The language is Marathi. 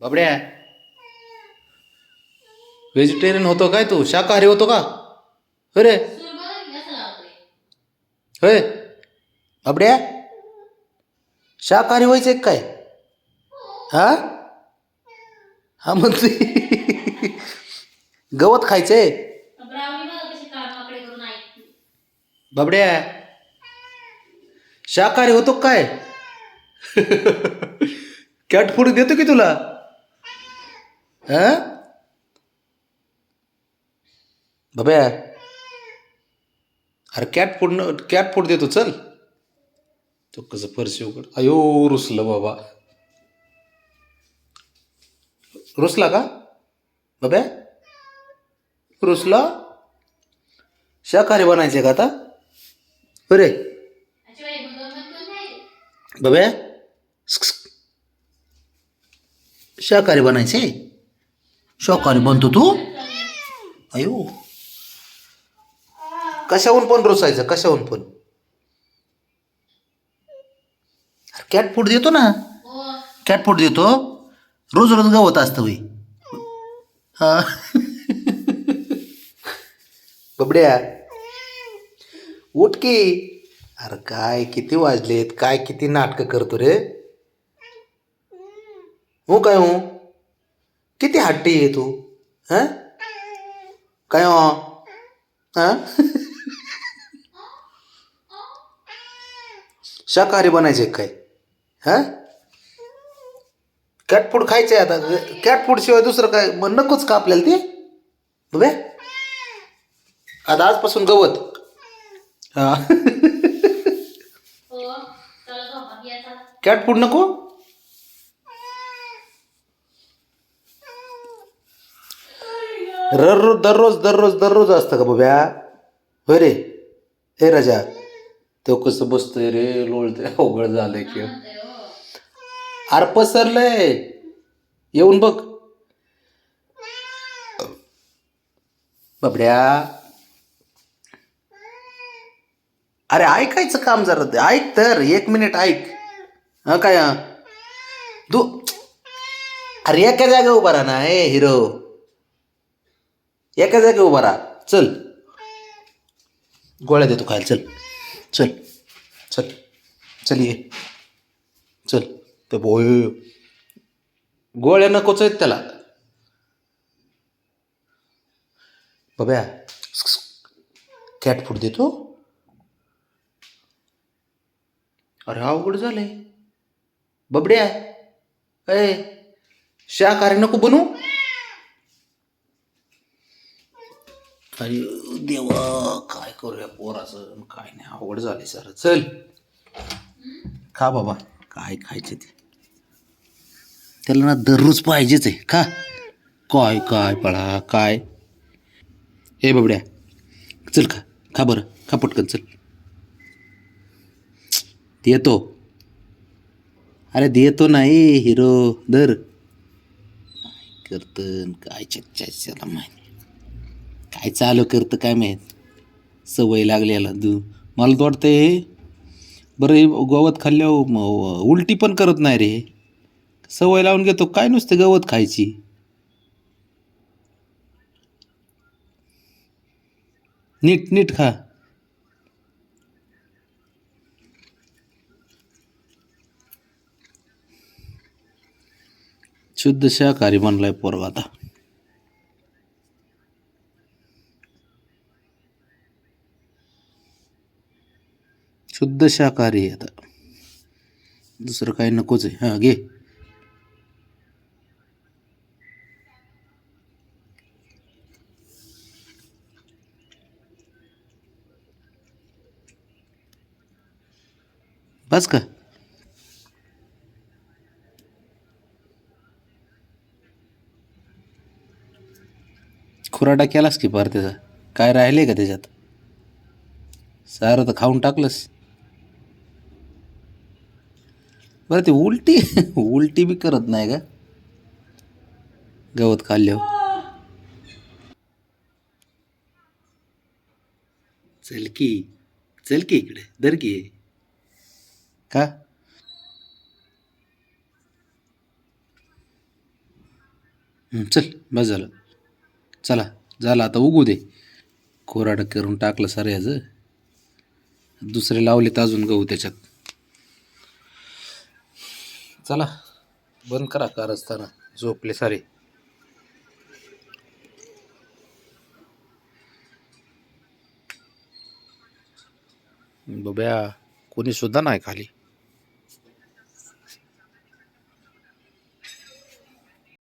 बाबड्या. व्हेजिटेरियन होतो काय तू? शाकाहारी होतो का? अरे रे. होय बाबड्या. शाकाहारी व्हायचं काय? हा? हा म्हणते गवत खायचंय? बाबड्या. शाकाहारी होतो काय? कॅट फूड देतो की तुला? हा बाब्या अरे कॅट फोडणं न कॅट फोड देतो चल. तो कसं फरशी उघड. अयो रुसलं बाबा. रुसला का? बाब्या रुसला? शाकाहारी बनायचे का आता? बरे बाब्या शाकाहारी बनायचे शोकाने बनतो तू? अयो. कशाहून पण रोसायचं कशाहून पण? कॅट फूड देतो ना. कॅट फूड देतो. रोज रोज गवत असतं होई हा. बबड्या. उठ की. अरे काय किती वाजलेत काय किती नाटकं करतो रे. हो काय हो? किती हट्टी आहे तू? हा? काय हो? हा? शाकाहारी बनायचे काय? हा? कॅट फूड खायचंय आता. कॅट फूड शिवाय दुसरं काय? मग नकोच का आपल्याला ते? बघा आता आजपासून गवत. हा. कॅट फूड नको? दररोज दररोज दररोज दररोज असतं का बाब्या? होय रे. हे राजा तो कसं बसतोय रे लोळते अवघड झालंय की. अरे पसरलंय. येऊन बघ. बाबड्या. अरे ऐकायचं काम जरा ते. ऐक तर एक मिनिट ऐक. हां काय हा? तू अरे एका जागा उभा राहा ना ए हिरो. एका जागी उभा राहा. चल. गोळ्या देतो खायला. चल. चल. चल. चल ये. चल. ते बोय गोळ्या नकोच आहेत त्याला. बब्या कॅट फूड देतो. अरे अवघड झालंय. बबड्या. अय शाकाहारी नको बनू अरे देवा काय करूया पोराचं? काय नाही आवड झाली सर. चल. खा बाबा. काय खायचे ते? त्याला ना दररोज पाहिजेच आहे. खा. काय काय पळा काय? हे बाबड्या. चल खा. खा बरं. खा पटकन चल. देतो. अरे देतो नाही हिरो. दर काय करतं काय चच्च्या माहिती काय चालू करतं काय माहीत? सवय लागलेला दू. मला तर वाटतं हे बरं हे गवत खाल्ल्यावर उलटी पण करत नाही रे. सवय लावून घेतो काय नुसते गवत खायची? नीट नीट खा. शुद्ध शाकाहारी बनलाय पोरगा आता. शुद्ध शाकाहारी आहे आता. दुसरं काही नकोच आहे. हां घे. बस का? खुराडा केलास की पार त्याचा काय राहिले का त्याच्यात? सारं तर खाऊन टाकलंस. बरं ते उलटी उलटी बी करत नाही का? गवत खाल्ल्यावर. चल की चल की इकडे दर की. का? चल बस झालं. चला झालं आता उगू दे. कोराडं करून टाकलं सर याचं दुसरे लावलेत अजून गहू त्याच्यात. चला बंद करा कारस्थाना झोपले सारे. बब्या कोणी सुद्धा नाही खाली.